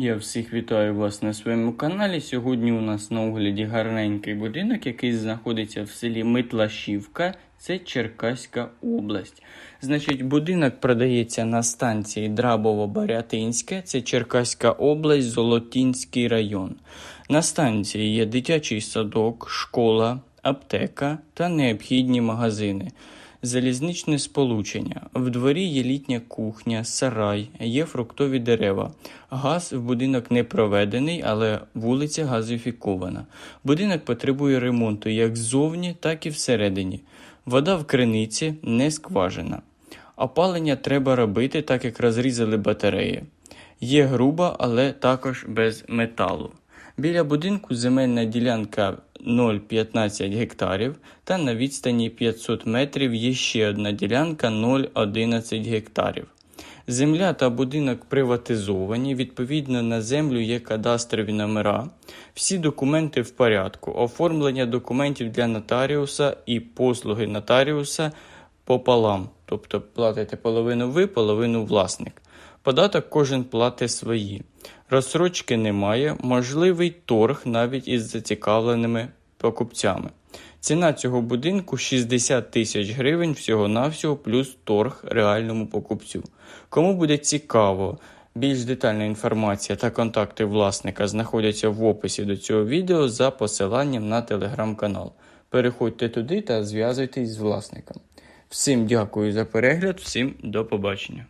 Я всіх вітаю вас на своєму каналі. Сьогодні у нас на огляді гарненький будинок, який знаходиться в селі Митлашівка, це Черкаська область. Значить, будинок продається на станції Драбово-Барятинське, це Черкаська область, Золотінський район. На станції є дитячий садок, школа, аптека та необхідні магазини. Залізничне сполучення. В дворі є літня кухня, сарай, є фруктові дерева. Газ в будинок не проведений, але вулиця газифікована. Будинок потребує ремонту як ззовні, так і всередині. Вода в криниці не скважина. Опалення треба робити, так як розрізали батареї. Є груба, але також без металу. Біля будинку земельна ділянка 0,15 гектарів та на відстані 500 метрів є ще одна ділянка 0,11 гектарів. Земля та будинок приватизовані, відповідно на землю є кадастрові номера. Всі документи в порядку, оформлення документів для нотаріуса і послуги нотаріуса пополам, тобто платите половину ви, половину власник. Податок кожен платить свої. Розсрочки немає, можливий торг навіть із зацікавленими покупцями. Ціна цього будинку 60 тисяч гривень всього-навсього плюс торг реальному покупцю. Кому буде цікаво, більш детальна інформація та контакти власника знаходяться в описі до цього відео за посиланням на телеграм-канал. Переходьте туди та зв'язуйтесь з власником. Всім дякую за перегляд, всім до побачення.